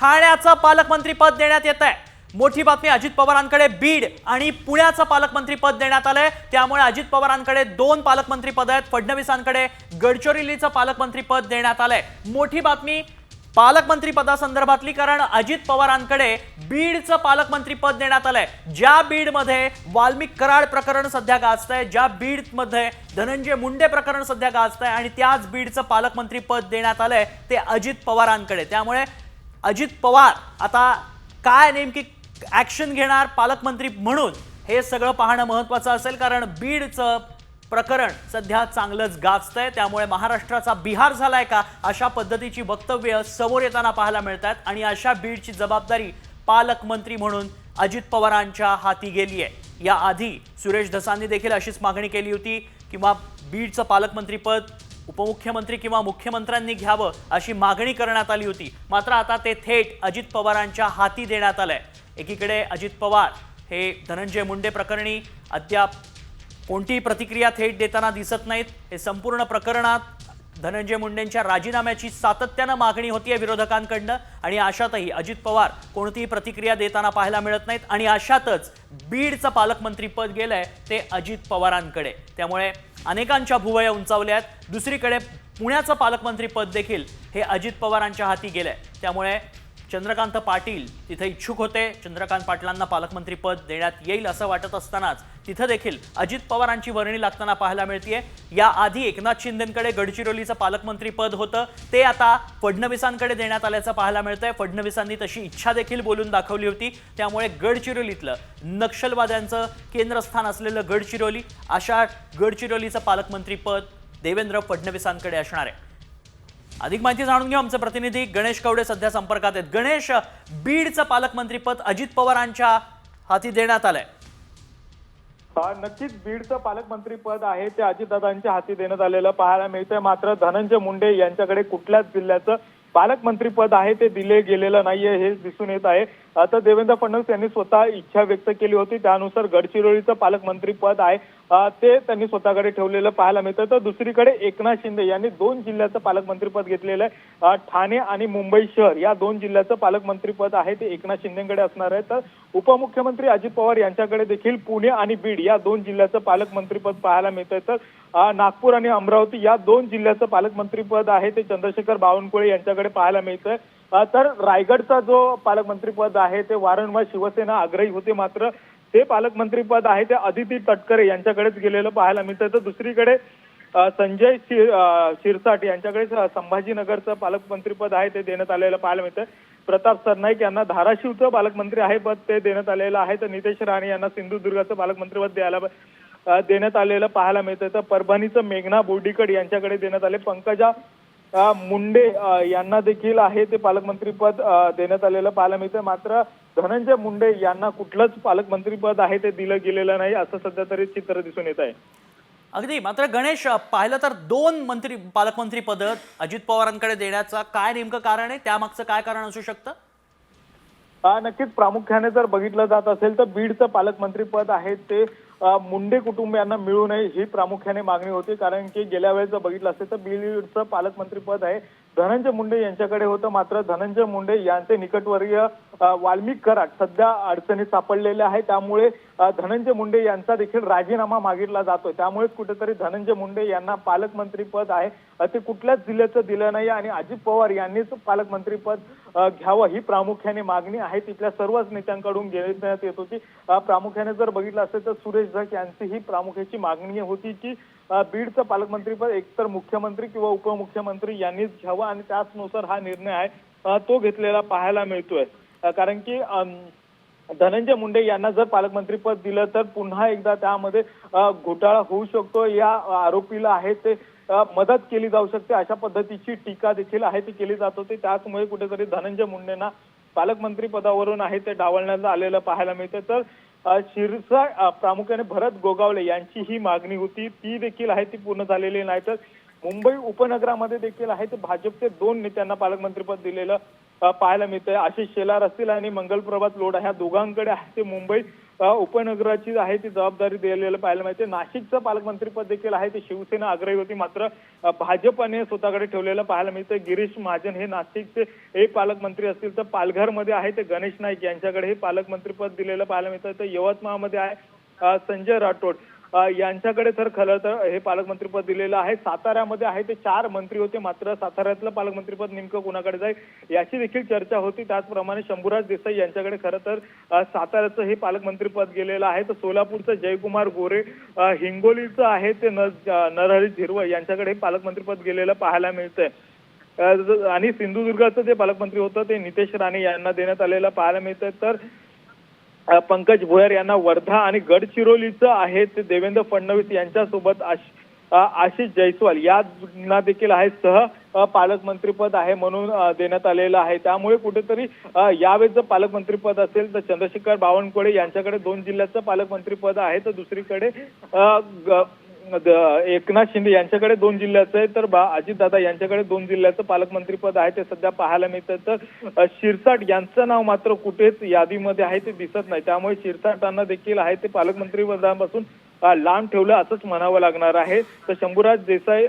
ठाण्याचं पालकमंत्रीपद देण्यात येत आहे. मोठी बातमी अजित पवारांकडे बीड आणि पुण्याचं पालकमंत्रीपद देण्यात आलंय. त्यामुळे अजित पवारांकडे दोन पालकमंत्रीपद आहेत. फडणवीसांकडे गडचिरोलीचं पालकमंत्रीपद देण्यात आलंय. मोठी बातमी पालकमंत्री पदासंदर्भातली कारण अजित पवारांकडे बीडचं पालकमंत्रीपद देण्यात आलंय. ज्या बीडमध्ये वाल्मिक कराड प्रकरण सध्या गाजतंय ज्या बीडमध्ये धनंजय मुंडे प्रकरण सध्या गाजतंय आणि त्याच बीडचं पालकमंत्रीपद देण्यात आलंय ते अजित पवारांकडे. त्यामुळे अजित पवार आता काय नेमकी ॲक्शन घेणार पालकमंत्री म्हणून हे सगळं पाहणं महत्त्वाचं असेल कारण बीडचं प्रकरण सध्या चांगलंच गाजतंय. त्यामुळे महाराष्ट्राचा बिहार झालाय का अशा पद्धतीची वक्तव्य समोर येताना पाहायला मिळत आहेत आणि अशा बीडची जबाबदारी पालकमंत्री म्हणून अजित पवारांच्या हाती गेली आहे याआधी सुरेश धसांनी देखील अशीच मागणी केली होती किंवा बीडचं पालकमंत्रीपद उपमुख्यमंत्री किंवा मुख्यमंत्र्यांनी घ्यावं अशी मागणी करण्यात आली होती. मात्र आता ते थेट अजित पवारांच्या हाती देण्यात आलंय. एकीकडे अजित पवार हे धनंजय मुंडे प्रकरणी अद्याप कोणतीही प्रतिक्रिया थेट देताना दिसत नाहीत. हे संपूर्ण प्रकरणात धनंजय मुंडेंच्या राजीनाम्याची सातत्यानं मागणी होतीये विरोधकांकडनं आणि अशातही अजित पवार कोणतीही प्रतिक्रिया देताना पाहायला मिळत नाहीत. आणि अशातच बीडचं पालकमंत्रीपद गेलंय ते अजित पवारांकडे. त्यामुळे अनेकांच्या भुवया उंचावल्या आहेत. दुसरीकडे पुण्याचं पालकमंत्री पद देखील हे अजित पवारांच्या हाती गेलंय. त्यामुळे चंद्रकांत पाटील तिथे इच्छुक होते. चंद्रकांत पाटलांना पालकमंत्री पद देण्यात येईल असं वाटत असतानाच तिथं देखील अजित पवारांची वर्णी लागताना पाहायला मिळतीये. याआधी एकनाथ शिंदेकडे गडचिरोलीचं पालकमंत्रीपद होतं. ते आता फडणवीसांकडे देण्यात आल्याचं पाहायला मिळतंय. फडणवीसांनी तशी इच्छा देखील बोलून दाखवली होती. त्यामुळे गडचिरोलीतलं नक्षलवाद्यांचं केंद्रस्थान असलेलं गडचिरोली अशा गडचिरोलीचं पालकमंत्रीपद देवेंद्र फडणवीसांकडे असणार आहे. अधिक माहिती जाणून घेऊ आमचे प्रतिनिधी गणेश कवडे सध्या संपर्कात आहेत. गणेश बीडचं पालकमंत्रीपद अजित पवारांच्या हाती देण्यात आलंय. नक्कीच बीडचं पालकमंत्री पद आहे ते अजितदादांच्या हाती देण्यात आलेलं. पाहायला मिळतंय मात्र धनंजय मुंडे यांच्याकडे कुठल्याच जिल्ह्याचं पालकमंत्रीपद आहे ते दिले गेलेलं नाहीये हे दिसून येत आहे. आता देवेंद्र फडणवीस यांनी स्वतः इच्छा व्यक्त केली होती त्यानुसार गडचिरोलीचं पालकमंत्रीपद आहे. ते त्यांनी स्वतःकडे ठेवलेलं पाहायला मिळतं. तर दुसरीकडे एकनाथ शिंदे यांनी दोन जिल्ह्याचं पालकमंत्रीपद घेतलेलं आहे. ठाणे आणि मुंबई शहर या दोन जिल्ह्याचं पालकमंत्रीपद आहे ते एकनाथ शिंदेकडे असणार आहे. तर उपमुख्यमंत्री अजित पवार यांच्याकडे देखील पुणे आणि बीड या दोन जिल्ह्याचं पालकमंत्रीपद पाहायला मिळतंय. तर नागपूर आणि अमरावती या दोन जिल्ह्याचं पालकमंत्रीपद आहे ते चंद्रशेखर बावनकुळे यांच्याकडे पाहायला मिळतंय. तर रायगडचा जो पालकमंत्रीपद आहे ते वारंवार शिवसेना आग्रही होते मात्र ते पालकमंत्रीपद आहे ते अदिती तटकरे यांच्याकडेच गेलेलं पाहायला मिळतंय. तर दुसरीकडे संजय शिर- शिरसाट यांच्याकडे संभाजीनगरचं पालकमंत्रीपद आहे ते देण्यात आलेलं पाहायला मिळतं प्रताप सरनाईक यांना धाराशिवचं पालकमंत्री आहे पद ते देण्यात आलेलं आहे. तर नितेश राणे यांना सिंधुदुर्गाचं पालकमंत्रीपद द्यायला देण्यात आलेलं पाहायला मिळतंय. तर परभणीचं मेघना बोर्डीकर यांच्याकडे देण्यात आले. पंकजा मुंडे यांना देखील आहे ते पालकमंत्रीपद देण्यात आलेलं पाहायला मिळतंय. मात्र धनंजय मुंडे यांना कुठलंच पालकमंत्रीपद आहे ते दिलं गेलेलं नाही असं सध्या तरी चित्र दिसून येत आहे. अगदी. मात्र गणेश पाहिलं तर दोन मंत्री पालकमंत्री पद अजित पवारांकडे देण्याचं काय नेमकं कारण आहे? त्यामागचं काय कारण असू शकतं? नक्कीच प्रामुख्याने जर बघितलं जात असेल तर बीडचं पालकमंत्री पद आहे ते मुंडे कुटुंबियांना मिळू नये ही प्रामुख्याने मागणी होती. कारण की गेल्या वेळेस जर बघितलं असेल तर बीडचं पालकमंत्री पद आहे. धनंजय मुंडे यांच्याकडे होतं. मात्र धनंजय मुंडे यांचे निकटवर्गीय वाल्मिक कराड सध्या अडचणीत सापडलेले आहे. त्यामुळे धनंजय मुंडे यांचा देखील राजीनामा मागितला जातोय. त्यामुळेच कुठेतरी धनंजय मुंडे यांना पालकमंत्री पद आहे. ते कुठल्याच जिल्ह्याचं दिलं नाही आणि अजित पवार यांनीच पालकमंत्री पद घ्यावं ही प्रामुख्याने मागणी आहे. तिथल्या सर्वच नेत्यांकडून घेण्यात येत होती. प्रामुख्याने जर बघितलं असेल तर सुरेश झक यांची ही प्रामुख्याची मागणी होती की बीडचं पालकमंत्रीपद एकतर मुख्यमंत्री किंवा उपमुख्यमंत्री यांनीच घ्यावं आणि त्याचनुसार हा निर्णय आहे तो घेतलेला पाहायला मिळतोय. कारण की धनंजय मुंडे यांना जर पालकमंत्रीपद दिलं तर पुन्हा एकदा त्यामध्ये घोटाळा होऊ शकतो. या आरोपीला आहे ते मदत केली जाऊ शकते. अशा पद्धतीची टीका देखील आहे ती केली जात होती. त्याचमुळे कुठेतरी धनंजय मुंडेंना पालकमंत्री पदावरून आहे ते डावलण्यात आलेलं पाहायला मिळतं तर शिरसा प्रामुख्याने भरत गोगावले यांची ही मागणी होती. ती देखील आहे ती पूर्ण झालेली नाही तर मुंबई उपनगरामध्ये देखील आहे ते भाजपचे दोन नेत्यांना पालकमंत्रीपद दिलेलं पाहायला मिळतंय. आशिष शेलार असतील आणि मंगलप्रभात लोढा ह्या दोघांकडे आहे ते मुंबई उपनगराची आहे ती जबाबदारी दिलेलं पाहायला मिळते. नाशिकचं पालकमंत्रीपद देखील आहे ते शिवसेना आग्रही होती. मात्र भाजपने स्वतःकडे ठेवलेलं पाहायला मिळतं. गिरीश महाजन हे नाशिकचे हे पालकमंत्री असतील तर पालघरमध्ये आहे ते गणेश नाईक. यांच्याकडे हे पालकमंत्रीपद दिलेलं पाहायला मिळतं. तर यवतमाळमध्ये आहे संजय राठोड. यांच्याकडे तर खरं तर हे पालकमंत्रीपद दिलेलं आहे. साताऱ्यामध्ये आहे ते चार मंत्री होते मात्र साताऱ्यातलं पालकमंत्रीपद नेमकं कोणाकडे जाईल याची देखील चर्चा होती. त्याचप्रमाणे शंभूराज देसाई यांच्याकडे खरं तर साताऱ्याचं हे पालकमंत्रीपद गेलेलं आहे. तर सोलापूरचं जयकुमार गोरे हिंगोलीचं आहे ते न नरहरी झिरवळ यांच्याकडे हे पालकमंत्रीपद गेलेलं पाहायला मिळतंय. आणि सिंधुदुर्गाचं जे पालकमंत्री होतं ते नितेश राणे यांना देण्यात आलेलं पाहायला मिळतंय. तर पंकज भुयार यांना वर्धा आणि गडचिरोलीचं आहे ते देवेंद्र फडणवीस यांच्यासोबत आशिष जयस्वाल यांना देखील आहे. सह पालकमंत्रीपद आहे म्हणून देण्यात आलेलं आहे. त्यामुळे कुठेतरी यावेळेस जर पालकमंत्रीपद असेल तर चंद्रशेखर बावनकुळे यांच्याकडे दोन जिल्ह्याचं पालकमंत्रीपद आहे. तर दुसरीकडे ग- एकनाथ शिंदे यांच्याकडे दोन जिल्ह्याचं आहे. तर बा- अजितदादा यांच्याकडे दोन जिल्ह्याचं पालकमंत्रीपद आहे. ते सध्या पाहायला मिळतं तर शिरसाट यांचं नाव मात्र कुठेच यादीमध्ये आहे ते दिसत नाही. त्यामुळे शिरसाटांना देखील आहे ते पालकमंत्रीपदापासून लांब ठेवलं असंच म्हणावं लागणार आहे. तर शंभूराज देसाई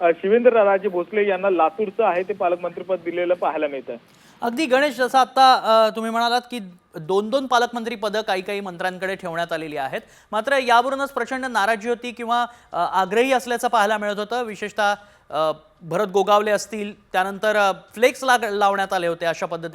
शिवेंद्र राजे भोसले यांना लातूरचं आहे ते पालकमंत्रीपद दिलेलं पाहायला मिळतं अगदी गणेश जसं आता तुम्ही म्हणालात की दोन दोन पालकमंत्री पदं काही काही मंत्र्यांकडे ठेवण्यात आलेली आहेत. मात्र यावरूनच प्रचंड नाराजी होती किंवा आग्रही असल्याचं पाहायला मिळत होतं. विशेषतः भरत गोगावले असतील. त्यानंतर फ्लेक्स लाग लावण्यात आले होते अशा पद्धतीने.